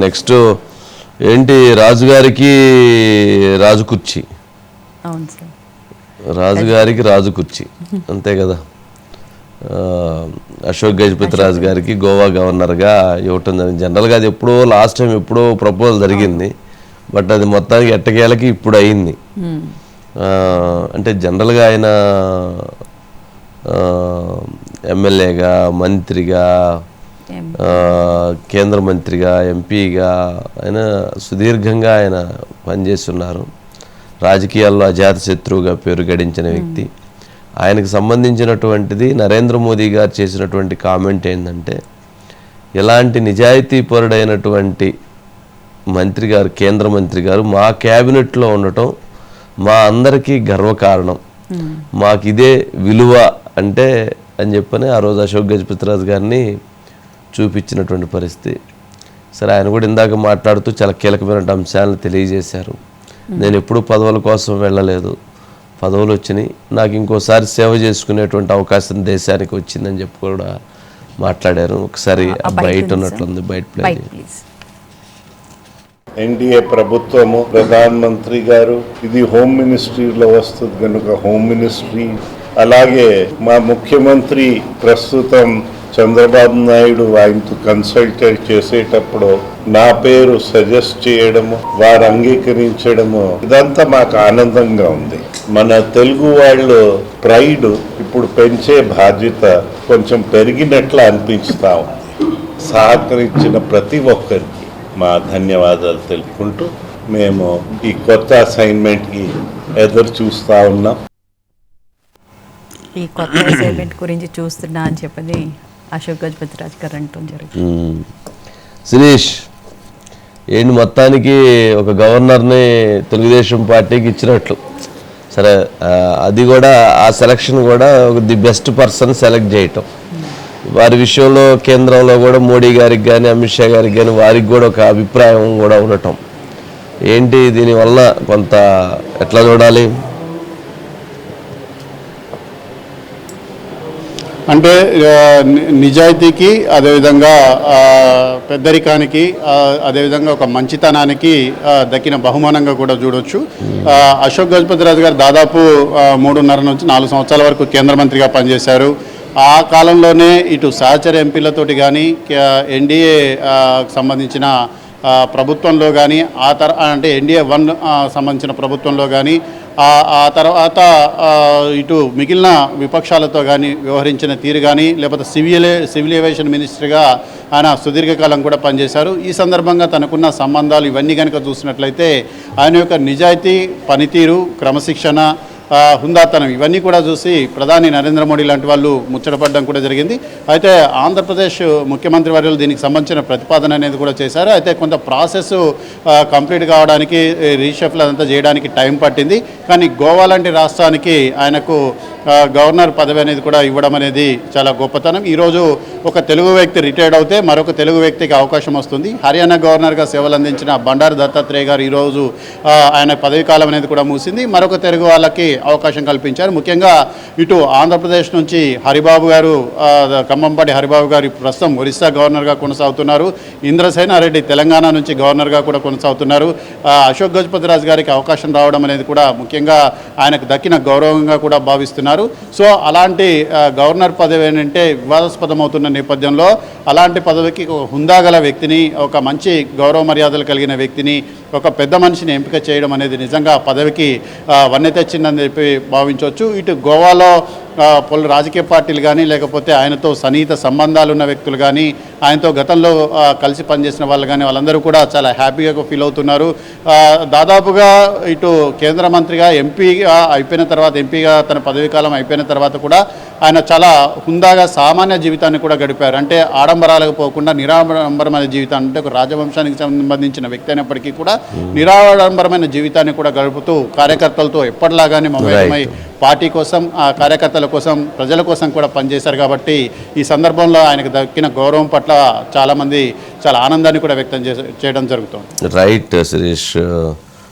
Next ఏంటి రాజుగారికి రాజు కుర్చీ రాజుగారికి రాజు కుర్చీ అంతే కదా. అశోక్ గజపతి రాజు గారికి గోవా గవర్నర్గా ఇవ్వటం జరిగింది. జనరల్గా అది ఎప్పుడో లాస్ట్ టైం ఎప్పుడో ప్రపోజల్ జరిగింది. బట్ అది మొత్తానికి ఎట్టకేలకి ఇప్పుడు అయింది. అంటే జనరల్గా ఆయన ఎమ్మెల్యేగా మంత్రిగా కేంద్ర మంత్రిగా ఎంపీగా ఆయన సుదీర్ఘంగా ఆయన పనిచేస్తున్నారు. రాజకీయాల్లో అజాత శత్రువుగా పేరు గడించిన వ్యక్తి. ఆయనకు సంబంధించినటువంటిది నరేంద్ర మోదీ గారు చేసినటువంటి కామెంట్ ఏంటంటే ఎలాంటి నిజాయితీపరుడైనటువంటి మంత్రి గారు కేంద్ర మంత్రి గారు మా క్యాబినెట్లో ఉండటం మా అందరికీ గర్వకారణం. మాకు ఇదే విలువ అంటే అని చెప్పని ఆ రోజు అశోక్ గజపతిరాజు గారిని చూపించినటువంటి పరిస్థితి. సరే ఆయన కూడా ఇందాక మాట్లాడుతూ చాలా కీలకమైన అంశాలను తెలియజేశారు. నేను ఎప్పుడూ పదవుల కోసం వెళ్ళలేదు. పదవులు వచ్చినాయి. నాకు ఇంకోసారి సేవ చేసుకునేటువంటి అవకాశం దేశానికి వచ్చిందని చెప్పి కూడా మాట్లాడారు. ఒకసారి ఆ బయట. ఉన్నట్లుంది బయట ప్లే ఎన్డీఏ ప్రభుత్వము ప్రధానమంత్రి గారు ఇది హోమ్ మినిస్ట్రీలో వస్తుంది కనుక హోమ్ మినిస్ట్రీ. అలాగే మా ముఖ్యమంత్రి ప్రస్తుతం చంద్రబాబు నాయుడు ఆయనతో కన్సల్టేట్ చేసేటప్పుడు నా పేరు సజెస్ట్ చేయడము వారు అంగీకరించడము ఇదంతా మాకు ఆనందంగా ఉంది. మన తెలుగు వాళ్ళు ప్రైడ్ ఇప్పుడు పెంచే బాధ్యత కొంచెం పెరిగినట్లు అనిపిస్తా ఉంది. సహకరించిన ప్రతి ఒక్కరికి మా ధన్యవాదాలు తెలుపుకుంటూ మేము ఈ కొత్త అసైన్మెంట్కి ఎదురు చూస్తూ ఉన్నాం. ఈ కొత్త అసైన్మెంట్ గురించి చూస్తున్నా అని చెప్పని అశోక్ గజపతి రాజు గారు అంటూ జరుగుతుంది శిరీష్ ఏంటి మొత్తానికి ఒక గవర్నర్ని తెలుగుదేశం పార్టీకి ఇచ్చినట్లు. సరే అది కూడా ఆ సెలక్షన్ కూడా ది బెస్ట్ పర్సన్ సెలెక్ట్ చేయటం. వారి విషయంలో కేంద్రంలో కూడా మోడీ గారికి కానీ అమిత్ షా గారికి కానీ వారికి కూడా ఒక అభిప్రాయం కూడా ఉండటం. ఏంటి దీనివల్ల కొంత ఎట్లా చూడాలి? అంటే నిజాయితీకి అదేవిధంగా పెద్దరికానికి అదేవిధంగా ఒక మంచితనానికి దక్కిన బహుమానంగా కూడా చూడొచ్చు. అశోక్ గజపతి రాజు గారు దాదాపు మూడున్నర నుంచి నాలుగు సంవత్సరాల వరకు కేంద్ర మంత్రిగా పనిచేశారు. ఆ కాలంలోనే ఇటు సహచర ఎంపీలతోటి కానీ ఎన్డీఏ సంబంధించిన ప్రభుత్వంలో కానీ ఆ తర అంటే ఎన్డీఏ వన్ సంబంధించిన ప్రభుత్వంలో కానీ ఆ తర్వాత ఇటు మిగిలిన విపక్షాలతో కానీ వ్యవహరించిన తీరు కానీ లేకపోతే సివిల్ సివిల్ ఏవియేషన్ మినిస్టర్గా ఆయన సుదీర్ఘకాలం కూడా పనిచేశారు. ఈ సందర్భంగా తనకున్న సంబంధాలు ఇవన్నీ కనుక చూసినట్లయితే ఆయన యొక్క నిజాయితీ పనితీరు క్రమశిక్షణ హుందాతనం. ఇవన్నీ కూడా చూసి ప్రధాని నరేంద్ర మోడీ లాంటి వాళ్ళు ముచ్చటపడడం కూడా జరిగింది. అయితే ఆంధ్రప్రదేశ్ ముఖ్యమంత్రి వర్యులు దీనికి సంబంధించిన ప్రతిపాదన అనేది కూడా చేశారు. అయితే కొంత ప్రాసెస్ కంప్లీట్ కావడానికి రీషఫల్ అదంతా చేయడానికి టైం పట్టింది. కానీ గోవా లాంటి రాష్ట్రానికి ఆయనకు గవర్నర్ పదవి అనేది కూడా ఇవ్వడం అనేది చాలా గొప్పతనం. ఈరోజు ఒక తెలుగు వ్యక్తి రిటైర్డ్ అవుతే మరొక తెలుగు వ్యక్తికి అవకాశం వస్తుంది. హర్యానా గవర్నర్గా సేవలు అందించిన బండారు దత్తాత్రేయ గారు ఈరోజు ఆయన పదవి కాలం అనేది కూడా మూసింది మరొక తెలుగు వాళ్ళకి అవకాశం కల్పించారు. ముఖ్యంగా ఇటు ఆంధ్రప్రదేశ్ నుంచి హరిబాబు గారు ఆ, ఖమ్మంపాటి హరిబాబు గారు ప్రస్తుతం ఒరిస్సా గవర్నర్గా కొనసాగుతున్నారు. ఇంద్రసేనారెడ్డి తెలంగాణ నుంచి గవర్నర్గా కూడా కొనసాగుతున్నారు. అశోక్ గజపతిరాజు గారికి అవకాశం రావడం అనేది కూడా ముఖ్యంగా ఆయనకు దక్కిన గౌరవంగా కూడా భావిస్తున్నారు. సో అలాంటి గవర్నర్ పదవి ఏంటంటే వివాదాస్పదం అవుతున్న నేపథ్యంలో అలాంటి పదవికి ఒక హుందాగల వ్యక్తిని ఒక మంచి గౌరవ మర్యాదలు కలిగిన వ్యక్తిని ఒక పెద్ద మనిషిని ఎంపిక చేయడం అనేది నిజంగా పదవికి వన్నె తెచ్చిందని చెప్పి భావించవచ్చు. ఇటు గోవాలో పలు రాజకీయ పార్టీలు కానీ లేకపోతే ఆయనతో సన్నిహిత సంబంధాలు ఉన్న వ్యక్తులు కానీ ఆయనతో గతంలో కలిసి పనిచేసిన వాళ్ళు కానీ వాళ్ళందరూ కూడా చాలా హ్యాపీగా ఫీల్ అవుతున్నారు. దాదాపుగా ఇటు కేంద్ర మంత్రిగా ఎంపీగా అయిపోయిన తర్వాత ఎంపీగా తన పదవీ కాలం అయిపోయిన తర్వాత కూడా ఆయన చాలా హుందాగా సామాన్య జీవితాన్ని కూడా గడిపారు. అంటే ఆడంబరాలకు పోకుండా నిరాడంబరమైన జీవితాన్ని అంటే ఒక రాజవంశానికి సంబంధించిన వ్యక్తి అయినప్పటికీ కూడా నిరాడంబరమైన జీవితాన్ని కూడా గడుపుతూ కార్యకర్తలతో ఎప్పటిలాగానే మమేకమై పార్టీ కోసం ఆ కార్యకర్తల కోసం ప్రజల కోసం కూడా పనిచేశారు కాబట్టి ఈ సందర్భంలో ఆయనకు దక్కిన గౌరవం పట్ల చాలామంది చాలా ఆనందాన్ని కూడా వ్యక్తం చేయడం జరుగుతుంది. రైట్ శిరీష్